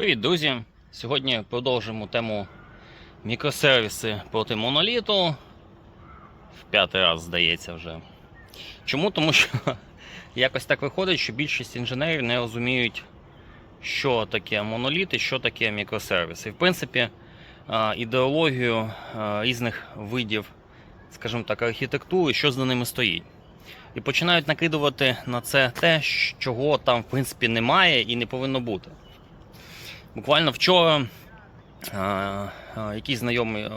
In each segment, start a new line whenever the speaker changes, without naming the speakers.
Привіт, друзі! Сьогодні продовжимо тему мікросервіси проти моноліту. В п'ятий раз, здається, вже. Чому? Тому що якось так виходить, що більшість інженерів не розуміють, що таке моноліт і що таке мікросервіси. І в принципі, ідеологію різних видів, скажімо так, архітектури, що за ними стоїть. І починають накидувати на це те, чого там в принципі немає і не повинно бути. Буквально вчора е, е, якийсь знайомий е,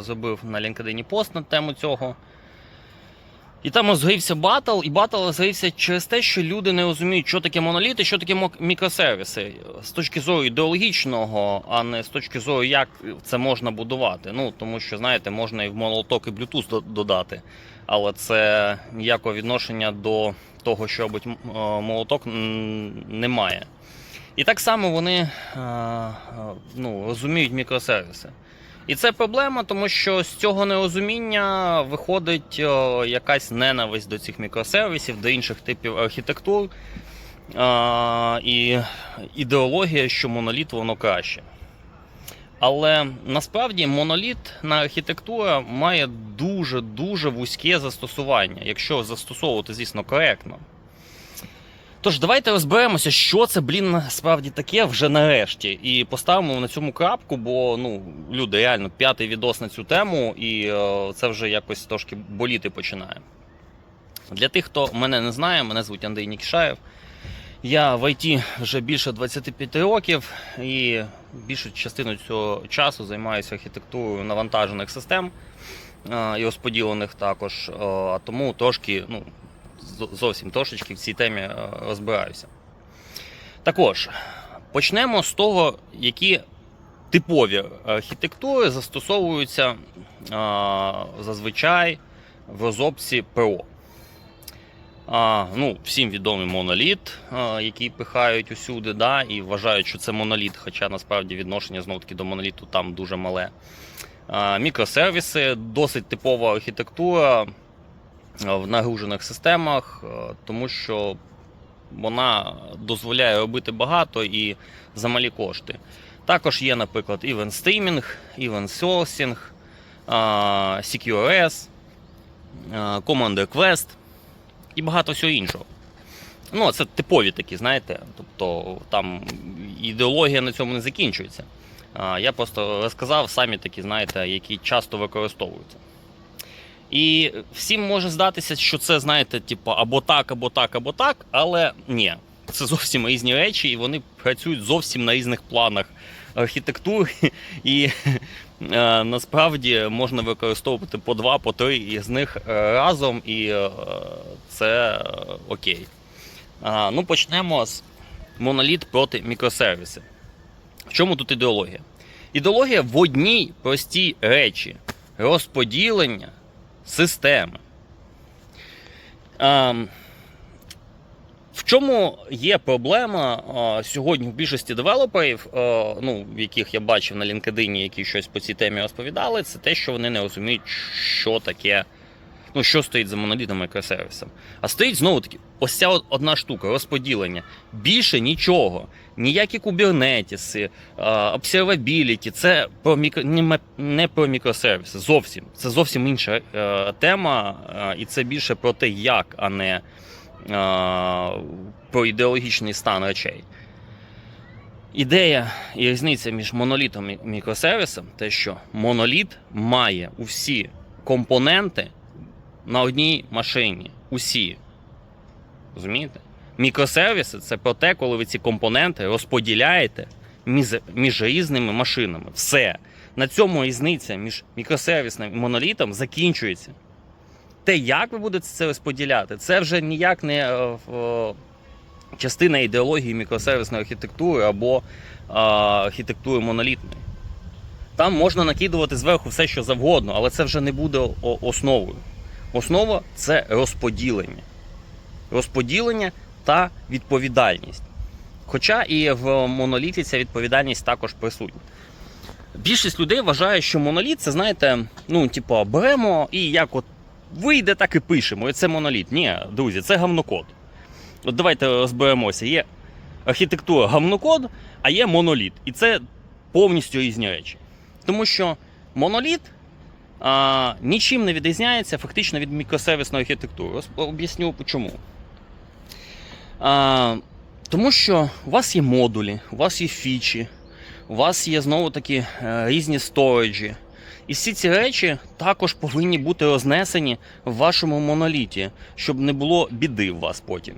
зробив на LinkedIn пост на тему цього. І там розгорівся батл, і батл розгорівся через те, що люди не розуміють, що таке моноліт і що таке мікросервіси з точки зору ідеологічного, а не з точки зору, як це можна будувати. Ну, тому що, знаєте, можна і в молоток, і Bluetooth додати, але це ніякого відношення до того, що робить молоток, немає. І так само вони е, ну, розуміють мікросервіси. І це проблема, тому що з цього нерозуміння виходить е, якась ненависть до цих мікросервісів, до інших типів архітектур. е, І ідеологія, що моноліт воно краще. Але насправді монолітна архітектура має дуже-дуже вузьке застосування, якщо застосовувати, звісно, коректно. Тож, давайте розберемося, що це, блін, насправді таке вже нарешті. І поставимо на цьому крапку, бо ну, люди, реально, п'ятий відос на цю тему, і е, це вже якось трошки боліти починає. Для тих, хто мене не знає, мене звуть Андрій Нікішаєв. Я в ІТ вже більше 25 років і більшу частину цього часу займаюся архітектурою навантажених систем е, і розподілених також. Е, А тому трошки, ну, зовсім трошечки в цій темі е, розбираюся. Також почнемо з того, які типові архітектури застосовуються е, зазвичай в розробці ПРО. А, ну, всім відомий моноліт, а, який пихають усюди, да, і вважають, що це моноліт, хоча насправді відношення знову таки до моноліту там дуже мале. А, мікросервіси досить типова архітектура в нагружених системах, тому що вона дозволяє робити багато і за малі кошти. Також є, наприклад, Event Streaming, Event Sourcing, CQRS, а, Command Request і багато всього іншого. Ну, це типові такі, знаєте. Тобто там ідеологія на цьому не закінчується. Я просто розказав самі такі, знаєте, які часто використовуються. І всім може здатися, що це, знаєте, типу, або так, або так, або так, але ні. Це зовсім різні речі, і вони працюють зовсім на різних планах архітектури. І е, насправді можна використовувати по два, по три із них е, разом, і е, це е, окей. А, ну, почнемо з моноліт проти мікросервіси. В чому тут ідеологія? Ідеологія в одній простій речі розподілення системи. В чому є проблема а, сьогодні в більшості девелоперів, а, ну, яких я бачив на LinkedIn, які щось по цій темі розповідали, це те, що вони не розуміють, що таке, ну, що стоїть за монолітним мікросервісом. А стоїть знову таки ось ця одна штука розподілення. Більше нічого. Ніякі кубернетіси, обсервабіліті, це про мікро, не, про мікросервіси. Зовсім. Це зовсім інша е, тема, е, і це більше про те, як, а не е, про ідеологічний стан речей. Ідея і різниця між монолітом і мікросервісом те, що моноліт має усі компоненти на одній машині. Усі. Розумієте? Мікросервіси це про те, коли ви ці компоненти розподіляєте між, між різними машинами. Все. На цьому різниця між мікросервісним і монолітом закінчується. Те, як ви будете це розподіляти, це вже ніяк не е, в- е, частина ідеології мікросервісної архітектури або е, архітектури монолітної. Там можна накидувати зверху все, що завгодно, але це вже не буде о- основою. Основа це розподілення. Розподілення та відповідальність. Хоча і в моноліті ця відповідальність також присутня. Більшість людей вважає, що моноліт це, знаєте, ну, типу, беремо і як от вийде, так і пишемо. І це моноліт. Ні, друзі, це гавнокод. От давайте розберемося. Є архітектура гамнокод, а є моноліт. І це повністю різні речі. Тому що моноліт а, нічим не відрізняється фактично від мікросервісної архітектури. Об'ясню чому. А, тому що у вас є модулі, у вас є фічі, у вас є знову таки е, різні сториджі. І всі ці речі також повинні бути рознесені в вашому моноліті, щоб не було біди в вас потім.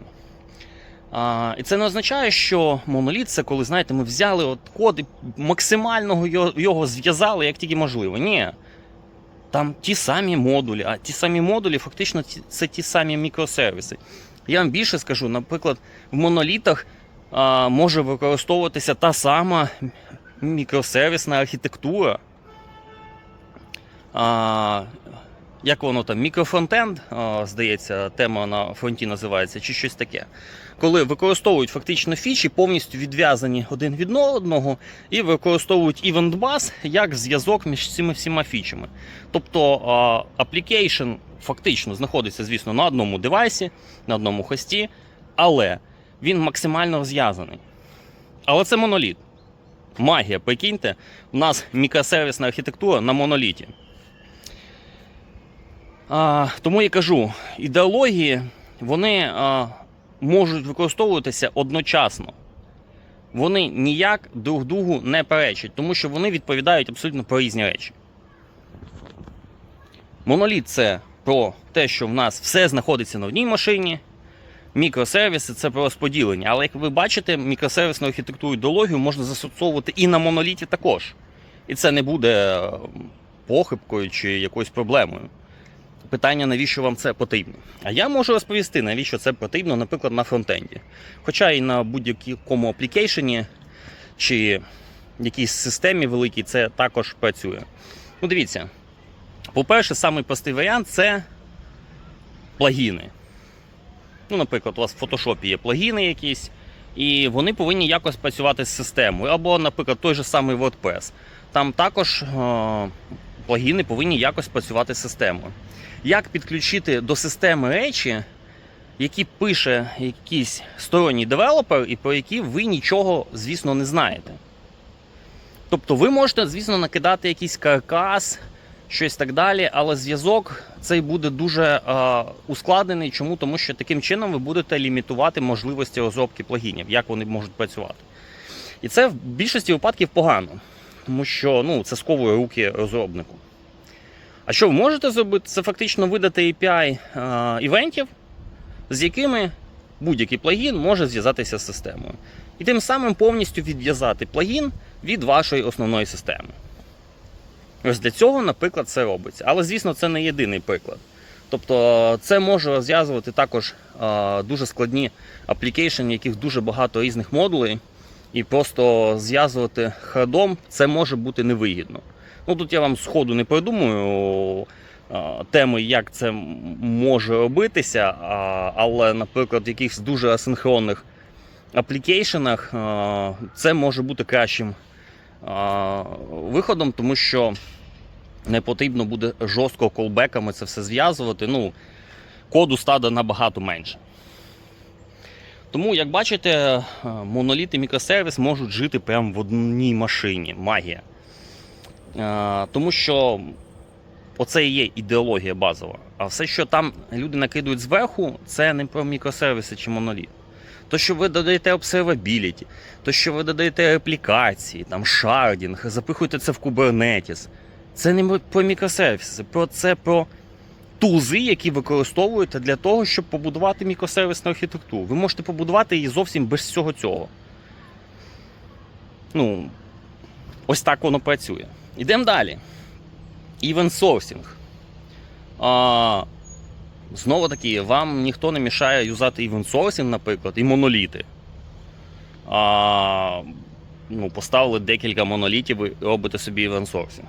А, і це не означає, що моноліт це коли, знаєте, ми взяли от код і максимально його, його зв'язали як тільки можливо. Ні. Там ті самі модулі, а ті самі модулі фактично це ті самі мікросервіси. Я вам більше скажу, наприклад, в монолітах а, може використовуватися та сама мікросервісна архітектура. А, як воно там, мікрофронтенд, здається, тема на фронті називається, чи щось таке. Коли використовують фактично фічі, повністю відв'язані один від одного, і використовують Event як зв'язок між цими всіма фічами. Тобто а, application фактично знаходиться, звісно, на одному девайсі, на одному хості, але він максимально розв'язаний. Але це моноліт. Магія, прикиньте, у нас мікросервісна архітектура на моноліті. А, тому я кажу, ідеології вони а, можуть використовуватися одночасно. Вони ніяк друг другу не перечать, тому що вони відповідають абсолютно про різні речі. Моноліт це про те, що в нас все знаходиться на одній машині. Мікросервіси це про розподілення. Але як ви бачите, мікросервісну архітектуру ідеологію можна застосовувати і на моноліті також. І це не буде е, похибкою чи якоюсь проблемою. Питання, навіщо вам це потрібно? А я можу розповісти, навіщо це потрібно, наприклад, на фронтенді. Хоча і на будь-якому аплікейшені чи якійсь системі великій це також працює. Ну, дивіться, по-перше, самий простий варіант це плагіни. Ну, наприклад, у вас в фотошопі є плагіни якісь, і вони повинні якось працювати з системою. Або, наприклад, той же самий WordPress. Там також е- плагіни повинні якось працювати з системою. Як підключити до системи речі, які пише якийсь сторонній девелопер, і про які ви нічого, звісно, не знаєте. Тобто ви можете, звісно, накидати якийсь каркас, щось так далі, але зв'язок цей буде дуже е, ускладнений. Чому? Тому що таким чином ви будете лімітувати можливості розробки плагінів, як вони можуть працювати. І це в більшості випадків погано, тому що ну, це сковує руки розробнику. А що ви можете зробити? Це фактично видати API е, івентів, з якими будь-який плагін може зв'язатися з системою. І тим самим повністю відв'язати плагін від вашої основної системи. Ось для цього, наприклад, це робиться. Але, звісно, це не єдиний приклад. Тобто це може розв'язувати також е, дуже складні аплікейшени, в яких дуже багато різних модулей, і просто зв'язувати хардом це може бути невигідно. Ну тут я вам сходу не придумую теми, як це може робитися, але, наприклад, в якихось дуже асинхронних аплікейшенах це може бути кращим виходом, тому що не потрібно буде жорстко колбеками це все зв'язувати. Ну, коду стада набагато менше. Тому, як бачите, е, моноліт і мікросервіс можуть жити прямо в одній машині. Магія. Е, Тому що оце і є ідеологія базова. А все, що там люди накидують зверху, це не про мікросервіси чи моноліт. То, що ви додаєте observability, то, що ви додаєте реплікації, там шардінг, запихуєте це в Kubernetes. Це не про мікросервіси, про це про тузи, які використовуєте для того, щоб побудувати мікросервісну архітектуру. Ви можете побудувати її зовсім без всього цього. Ну, ось так воно працює. Ідемо далі. Event. А, знову таки, вам ніхто не мішає юзати sourcing, наприклад, і моноліти. А, ну, поставили декілька монолітів, ви робите собі event sourcing.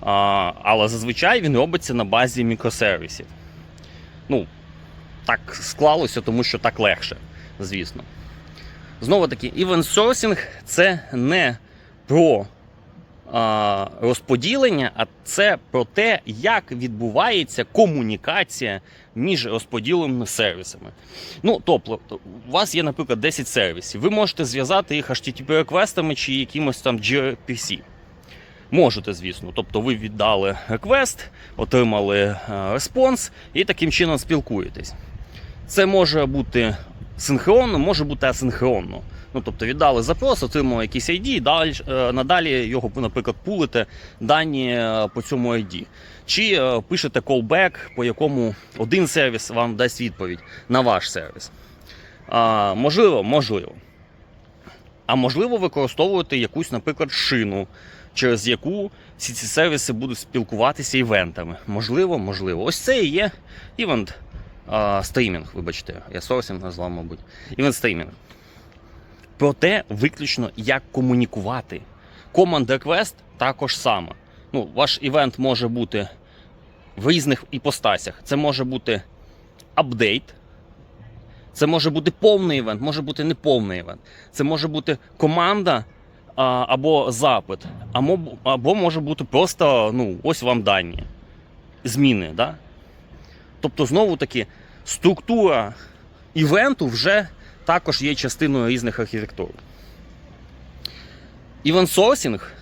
Але зазвичай він робиться на базі мікросервісів. Ну, так склалося, тому що так легше, звісно. Знову таки, event це не про а, розподілення, а це про те, як відбувається комунікація між розподіленими сервісами. Ну, тобто, у вас є, наприклад, 10 сервісів. Ви можете зв'язати їх http реквестами чи якимось там gRPC. Можете, звісно. Тобто ви віддали реквест, отримали е, респонс і таким чином спілкуєтесь. Це може бути синхронно, може бути асинхронно. Ну, тобто віддали запрос, отримали якийсь ID, і е, надалі його, наприклад, пулите дані е, по цьому ID. Чи пишете callback, по якому один сервіс вам дасть відповідь на ваш сервіс. А, можливо, можливо. А можливо, використовувати якусь, наприклад, шину, через яку всі ці сервіси будуть спілкуватися івентами. Можливо, можливо. Ось це і є івент а, стрімінг, вибачте, я сорсинг назвав, мабуть. Івент стрімінг. Про те, виключно, як комунікувати. Command Request також саме. Ну, ваш івент може бути в різних іпостасях. Це може бути апдейт. Це може бути повний івент, може бути неповний івент. Це може бути команда або запит, або, може бути просто ну, ось вам дані, зміни. Да? Тобто, знову таки, структура івенту вже також є частиною різних архітектур. Івент-сорсінг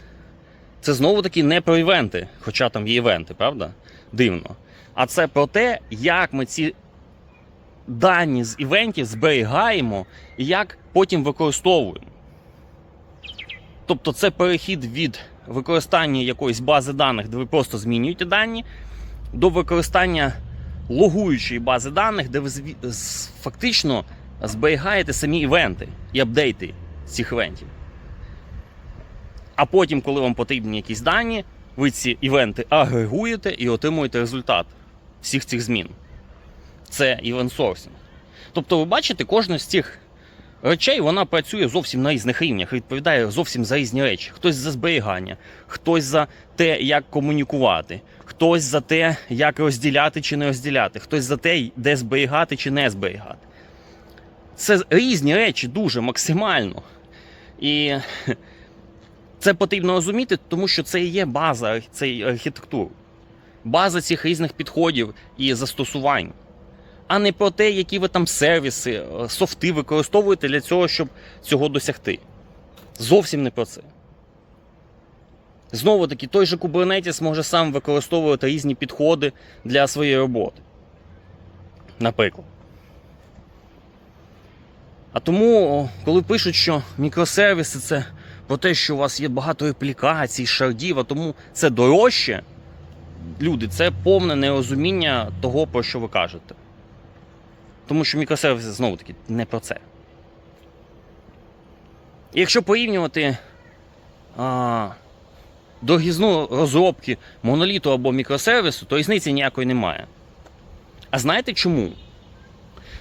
це знову таки не про івенти, хоча там є івенти, правда? Дивно. А це про те, як ми ці дані з івентів зберігаємо і як потім використовуємо. Тобто це перехід від використання якоїсь бази даних, де ви просто змінюєте дані, до використання логуючої бази даних, де ви фактично зберігаєте самі івенти і апдейти цих івентів. А потім, коли вам потрібні якісь дані, ви ці івенти агрегуєте і отримуєте результат всіх цих змін. Це sourcing. Тобто, ви бачите, кожна з цих речей вона працює зовсім на різних рівнях, відповідає зовсім за різні речі. Хтось за зберігання, хтось за те, як комунікувати, хтось за те, як розділяти чи не розділяти, хтось за те, де зберігати чи не зберігати. Це різні речі дуже максимально. І це потрібно розуміти, тому що це і є база цієї архітектури, база цих різних підходів і застосувань а не про те, які ви там сервіси, е, софти використовуєте для цього, щоб цього досягти. Зовсім не про це. Знову таки, той же Kubernetes може сам використовувати різні підходи для своєї роботи. Наприклад. А тому, коли пишуть, що мікросервіси це про те, що у вас є багато реплікацій, шардів, а тому це дорожче, люди, це повне нерозуміння того, про що ви кажете. Тому що мікросервіси знову таки не про це. Якщо порівнювати а, дорогізну розробки моноліту або мікросервісу, то різниці ніякої немає. А знаєте чому?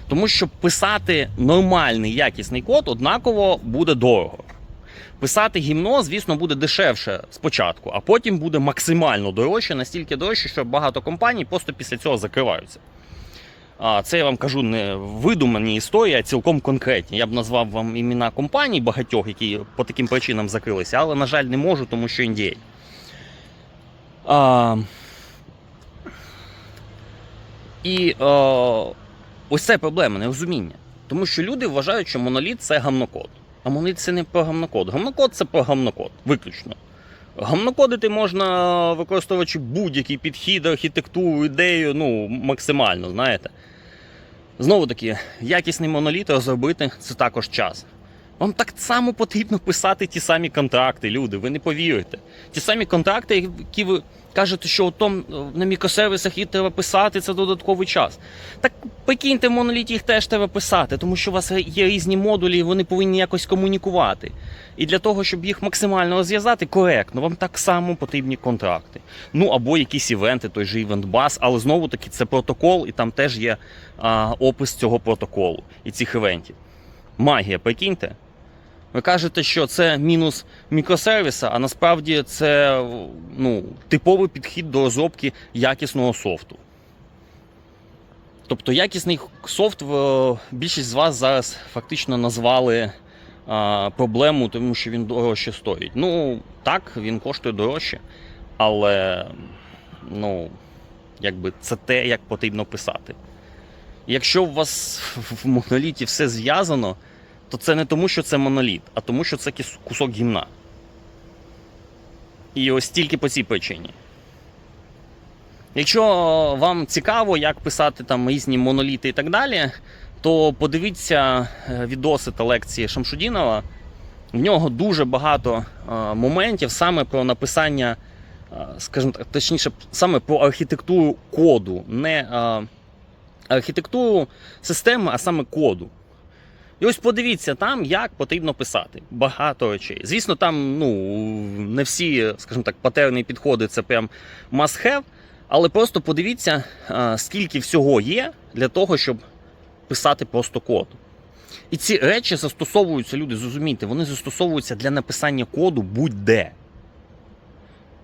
Тому що писати нормальний якісний код однаково буде дорого. Писати гімно, звісно, буде дешевше спочатку, а потім буде максимально дорожче, настільки дорожче, що багато компаній просто після цього закриваються. Це я вам кажу не видумані історії, а цілком конкретні. Я б назвав вам імена компаній багатьох, які по таким причинам закрилися, але, на жаль, не можу, тому що NDA. А, і а, ось це проблема, нерозуміння. Тому що люди вважають, що моноліт це гамнокод. А моноліт це не про гамнокод. Гамнокод це про гамнокод, виключно. Гамнокодити можна використовуючи будь-який підхід, архітектуру, ідею, ну, максимально, знаєте. Знову таки, якісний моноліт розробити це також час. Вам так само потрібно писати ті самі контракти, люди, ви не повірите. Ті самі контракти, які ви кажете, що отом на мікросервісах їх треба писати, це додатковий час. Так прикиньте, в моноліті їх теж треба писати, тому що у вас є різні модулі, і вони повинні якось комунікувати. І для того, щоб їх максимально розв'язати коректно, вам так само потрібні контракти. Ну або якісь івенти, той же івент бас, але знову таки це протокол, і там теж є а, опис цього протоколу і цих івентів. Магія, прикиньте. Ви кажете, що це мінус мікросервіса, а насправді це ну, типовий підхід до розробки якісного софту. Тобто якісний софт більшість з вас зараз фактично назвали а, проблему, тому що він дорожче стоїть. Ну, так, він коштує дорожче, але ну, якби це те, як потрібно писати. Якщо у вас в моноліті все зв'язано, то це не тому, що це моноліт, а тому, що це кусок гімна. І ось тільки по цій причині. Якщо вам цікаво, як писати там різні моноліти і так далі, то подивіться е, відоси та лекції Шамшудінова. В нього дуже багато е, моментів саме про написання, е, скажімо так, точніше, саме про архітектуру коду, не архітектуру системи, а саме коду. І ось подивіться там, як потрібно писати. Багато речей. Звісно, там ну, не всі, скажімо так, патерні підходи це прям must have, але просто подивіться, скільки всього є для того, щоб писати просто код. І ці речі застосовуються, люди, зрозумійте, вони застосовуються для написання коду будь-де.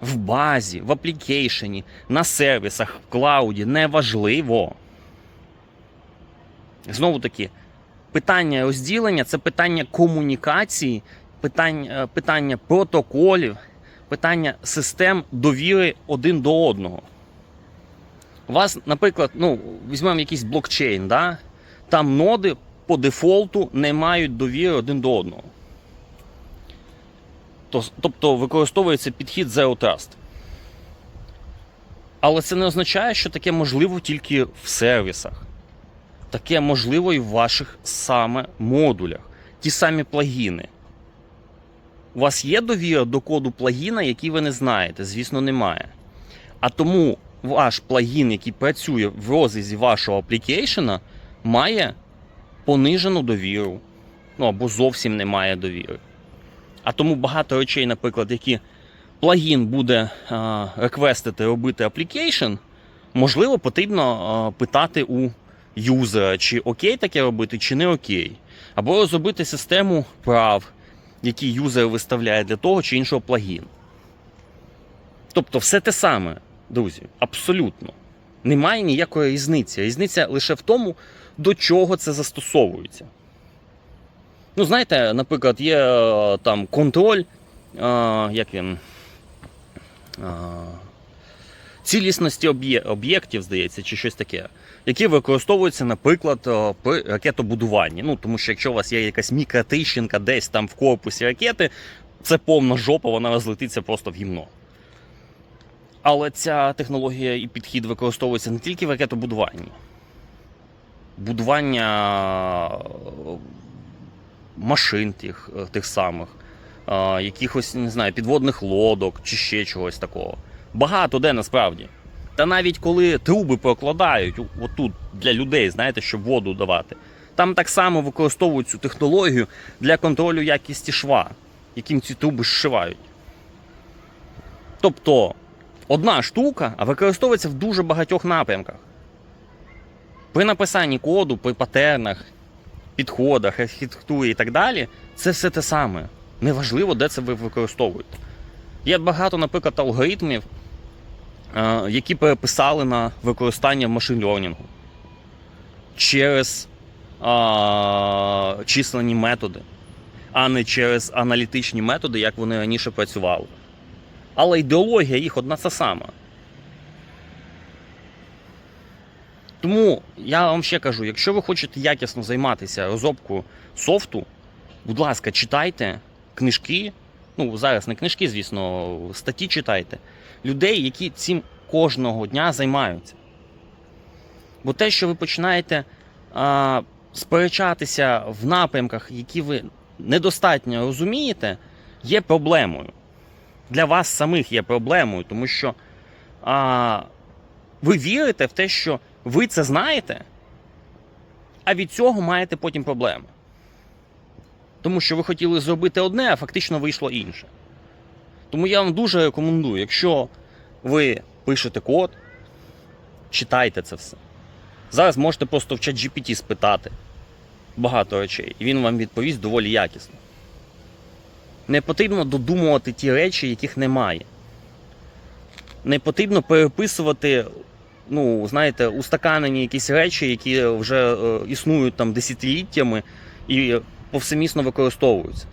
В базі, в аплікейшені, на сервісах, в клауді неважливо. Знову таки, питання розділення це питання комунікації, питання, е, питання протоколів, питання систем довіри один до одного. У вас, наприклад, ну, візьмемо якийсь блокчейн, да? там ноди по дефолту не мають довіри один до одного. Тобто використовується підхід Zero Trust. Але це не означає, що таке можливо тільки в сервісах. Таке можливо і в ваших саме модулях. Ті самі плагіни. У вас є довіра до коду плагіна, який ви не знаєте? Звісно, немає. А тому ваш плагін, який працює в розрізі вашого аплікейшена, має понижену довіру. Ну або зовсім не має довіри. А тому багато речей, наприклад, які плагін буде а, реквестити робити аплікейшн, можливо, потрібно а, питати у юзера, чи окей таке робити, чи не окей. Або розробити систему прав, які юзер виставляє для того чи іншого плагіну. Тобто все те саме, друзі, абсолютно. Немає ніякої різниці. Різниця лише в тому, до чого це застосовується. Ну, знаєте, наприклад, є е, там контроль, е, як він. е, цілісності об'єктів, здається, чи щось таке, які використовуються, наприклад, е, при ракетобудуванні. Ну, тому що якщо у вас є якась мікротріщинка десь там в корпусі ракети, це повна жопа, вона розлетиться просто в гімно. Але ця технологія і підхід використовується не тільки в ракетобудуванні. Будування е, машин тих, е, тих самих, якихось, не знаю, підводних лодок чи ще чогось такого. Багато де насправді. Та навіть коли труби прокладають отут для людей, знаєте, щоб воду давати, там так само використовують цю технологію для контролю якісті шва, яким ці труби зшивають. Тобто одна штука, використовується в дуже багатьох напрямках. При написанні коду, при патернах, підходах, архітектурі і так далі, це все те саме. Неважливо, де це ви використовуєте. Є багато, наприклад, алгоритмів, е, які переписали на використання машин лернінгу через а, численні методи, а не через аналітичні методи, як вони раніше працювали. Але ідеологія їх одна та сама. Тому я вам ще кажу: якщо ви хочете якісно займатися розробкою софту, будь ласка, читайте книжки. Ну, зараз не книжки, звісно, статті читайте. Людей, які цим кожного дня займаються. Бо те, що ви починаєте а, сперечатися в напрямках, які ви недостатньо розумієте, є проблемою. Для вас самих є проблемою, тому що а, ви вірите в те, що ви це знаєте, а від цього маєте потім проблеми. Тому що ви хотіли зробити одне, а фактично вийшло інше. Тому я вам дуже рекомендую, якщо ви пишете код, читайте це все. Зараз можете просто в чат GPT спитати багато речей, і він вам відповість доволі якісно. Не потрібно додумувати ті речі, яких немає. Не потрібно переписувати, ну, знаєте, устаканені якісь речі, які вже е, існують там десятиліттями, і повсемісно використовуються.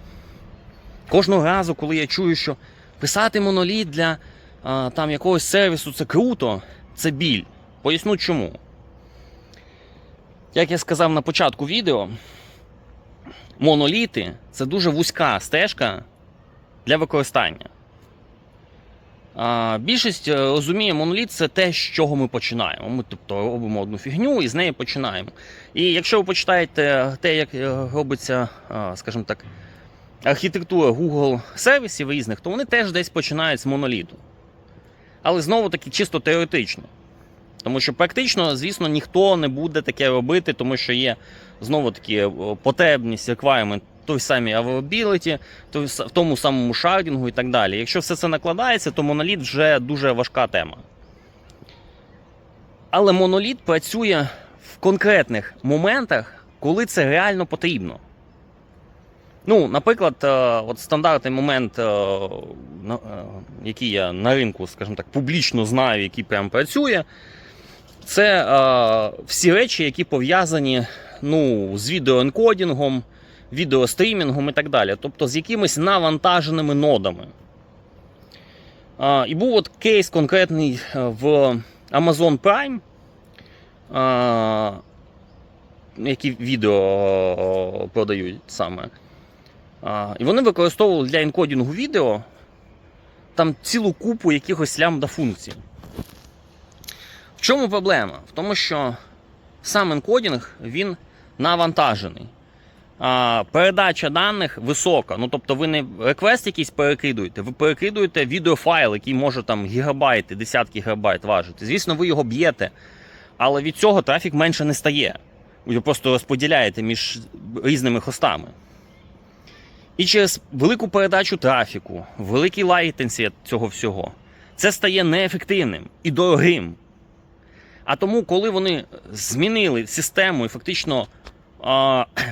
Кожного разу, коли я чую, що писати моноліт для а, там якогось сервісу це круто, це біль. Поясню чому. Як я сказав на початку відео, моноліти це дуже вузька стежка для використання. Більшість е, розуміє, моноліт це те, з чого ми починаємо. Ми тобто робимо одну фігню і з неї починаємо. І якщо ви почитаєте те, як е, робиться, скажімо так, архітектура Google сервісів різних, то вони теж десь починають з моноліту. Але знову таки чисто теоретично. Тому що практично, звісно, ніхто не буде таке робити, тому що є знову таки потребність, requirement той самій той в тому самому шардінгу і так далі. Якщо все це накладається, то моноліт вже дуже важка тема. Але моноліт працює в конкретних моментах, коли це реально потрібно. Ну, наприклад, е, от стандартний момент, е, е, який я на ринку, скажімо так, публічно знаю, який прям працює, це всі речі, які пов'язані ну, з відеоенкодінгом, відеострімінгом і так далі. Тобто з якимись навантаженими нодами. Е, і був от кейс конкретний е, в Amazon Prime, е, які відео е, продають саме. А, і вони використовували для енкодінгу відео там цілу купу якихось лямбда функцій. В чому проблема? В тому, що сам енкодінг він навантажений. Передача даних висока. Ну, тобто ви не реквест якийсь перекидуєте, ви перекидуєте відеофайл, який може там гігабайти, десятки гігабайт важити. Звісно, ви його б'єте, але від цього трафік менше не стає. Ви просто розподіляєте між різними хостами. І через велику передачу трафіку, великий лайтенсі цього всього, це стає неефективним і дорогим. А тому, коли вони змінили систему і фактично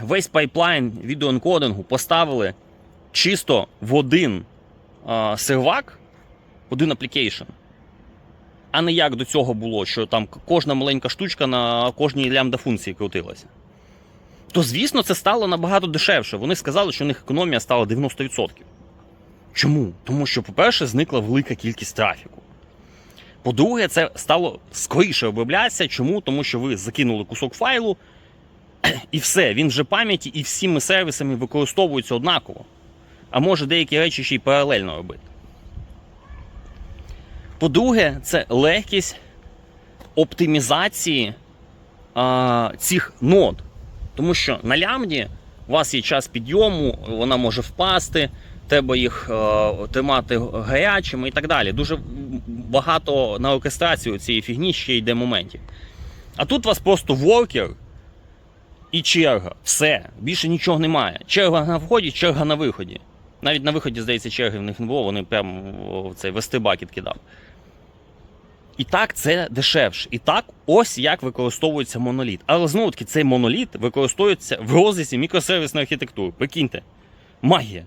весь пайплайн відеоенкодингу поставили чисто в один сервак, один аплікейшн, а не як до цього було, що там кожна маленька штучка на кожній лямбда функції крутилася то звісно це стало набагато дешевше. Вони сказали, що у них економія стала 90%. Чому? Тому що, по-перше, зникла велика кількість трафіку. По-друге, це стало скоріше оброблятися. Чому? Тому що ви закинули кусок файлу, і все, він вже пам'яті і всіми сервісами використовується однаково. А може деякі речі ще й паралельно робити. По-друге, це легкість оптимізації а, цих нод. Тому що на лямбді у вас є час підйому, вона може впасти, треба їх е, тримати гарячими і так далі. Дуже багато на оркестрацію цієї фігні ще йде моментів. А тут у вас просто воркер і черга. Все, більше нічого немає. Черга на вході, черга на виході. Навіть на виході, здається, черги в них не було, вони прямо в цей вестибакет кидав. І так це дешевше. І так, ось як використовується моноліт. Але знову таки, цей моноліт використовується в розрізі мікросервісної архітектури. Прикиньте, магія.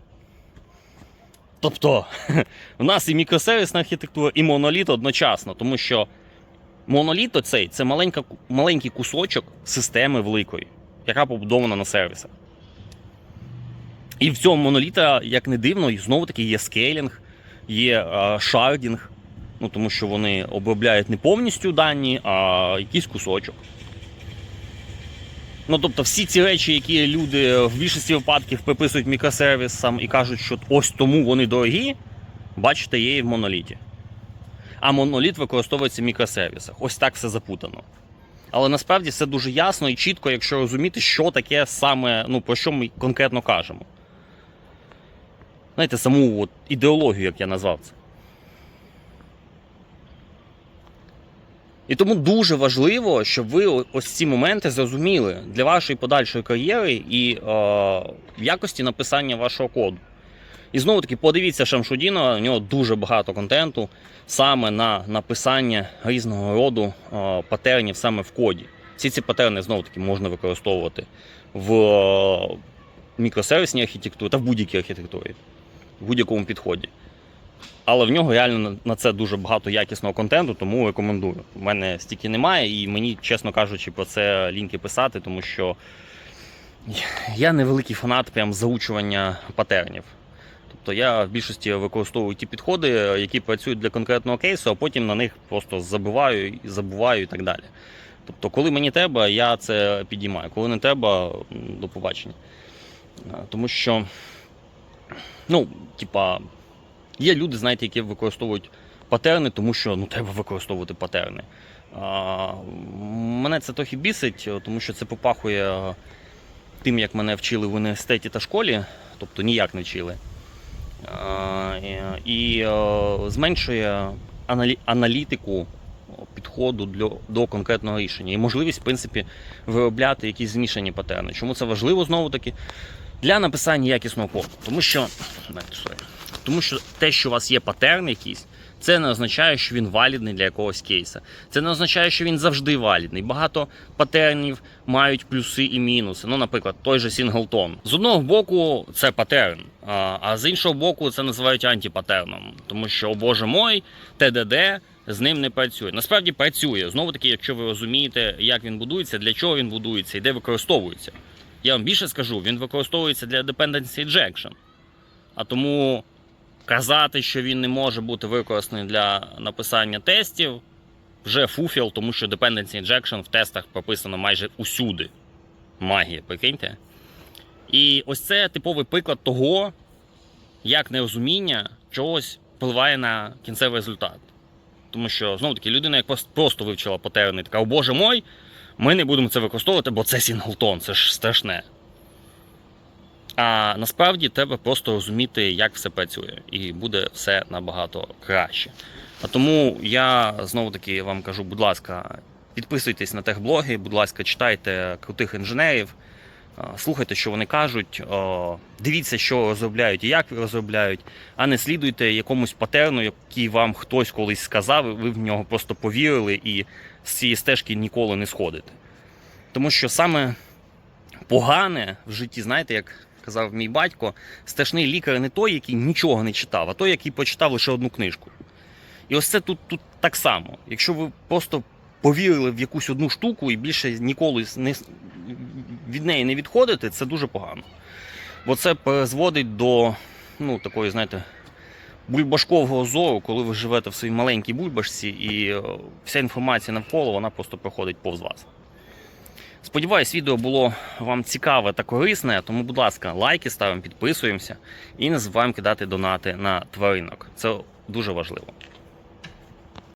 Тобто, в нас і мікросервісна архітектура, і моноліт одночасно, тому що моноліт оцей це маленька, маленький кусочок системи великої, яка побудована на сервісах. І в цьому моноліта, як не дивно, знову таки є скейлінг, є е, шардінг. Ну, тому що вони обробляють не повністю дані, а якийсь кусочок. Ну, тобто, всі ці речі, які люди в більшості випадків приписують мікросервісам і кажуть, що ось тому вони дорогі, бачите, є і в моноліті. А моноліт використовується в мікросервісах. Ось так все запутано. Але насправді все дуже ясно і чітко, якщо розуміти, що таке саме, ну, про що ми конкретно кажемо. Знаєте, саму от ідеологію, як я назвав це. І тому дуже важливо, щоб ви ось ці моменти зрозуміли для вашої подальшої кар'єри і е, в якості написання вашого коду. І знову таки, подивіться Шамшудіна, у нього дуже багато контенту саме на написання різного роду е, патернів саме в коді. Всі ці патерни знову таки можна використовувати в е, мікросервісній архітектурі та в будь-якій архітектурі, в будь-якому підході. Але в нього реально на- це дуже багато якісного контенту, тому рекомендую. У мене стільки немає, і мені, чесно кажучи, про це лінки писати, тому що Я не великий фанат прям заучування патернів. Тобто я в більшості використовую ті підходи, які працюють для конкретного кейсу, а потім на них просто забиваю і забуваю і так далі. Тобто, коли мені треба, я це підіймаю. Коли не треба, до побачення. Тому що, ну, типа, є люди, знаєте, які використовують патерни, тому що ну, треба використовувати патерни. А, мене це трохи бісить, тому що це попахує тим, як мене вчили в університеті та школі, тобто ніяк не вчили. А, і е, зменшує аналі- аналітику підходу для, до конкретного рішення і можливість, в принципі, виробляти якісь змішані патерни. Чому це важливо знову таки? Для написання якісного коду. Тому що, тому що те, що у вас є патерн якийсь, це не означає, що він валідний для якогось кейса. Це не означає, що він завжди валідний. Багато патернів мають плюси і мінуси. Ну, наприклад, той же Сінглтон. З одного боку, це патерн, а з іншого боку, це називають антипатерном. Тому що, о боже мой, ТДД з ним не працює. Насправді працює. Знову таки, якщо ви розумієте, як він будується, для чого він будується і де використовується. Я вам більше скажу, він використовується для dependency injection. А тому казати, що він не може бути використаний для написання тестів, вже фуфіл, тому що dependency injection в тестах прописано майже усюди. Магія, прикиньте. І ось це типовий приклад того, як нерозуміння чогось впливає на кінцевий результат. Тому що, знову таки, людина, як просто вивчила патерни, така, о боже мой, ми не будемо це використовувати, бо це сінглтон, це ж страшне. А насправді треба просто розуміти, як все працює, і буде все набагато краще. А тому я знову таки вам кажу, будь ласка, підписуйтесь на техблоги, будь ласка, читайте крутих інженерів, слухайте, що вони кажуть, дивіться, що розробляють і як розробляють, а не слідуйте якомусь патерну, який вам хтось колись сказав, ви в нього просто повірили і з цієї стежки ніколи не сходите. Тому що саме погане в житті, знаєте, як казав мій батько, страшний лікар не той, який нічого не читав, а той, який почитав лише одну книжку. І ось це тут, тут так само. Якщо ви просто повірили в якусь одну штуку і більше ніколи не, від неї не відходите, це дуже погано. Бо це призводить до ну, такої, знаєте, бульбашкового зору, коли ви живете в своїй маленькій бульбашці, і е, вся інформація навколо вона просто проходить повз вас. Сподіваюсь, відео було вам цікаве та корисне, тому, будь ласка, лайки ставимо, підписуємося і не забуваємо кидати донати на тваринок. Це дуже важливо.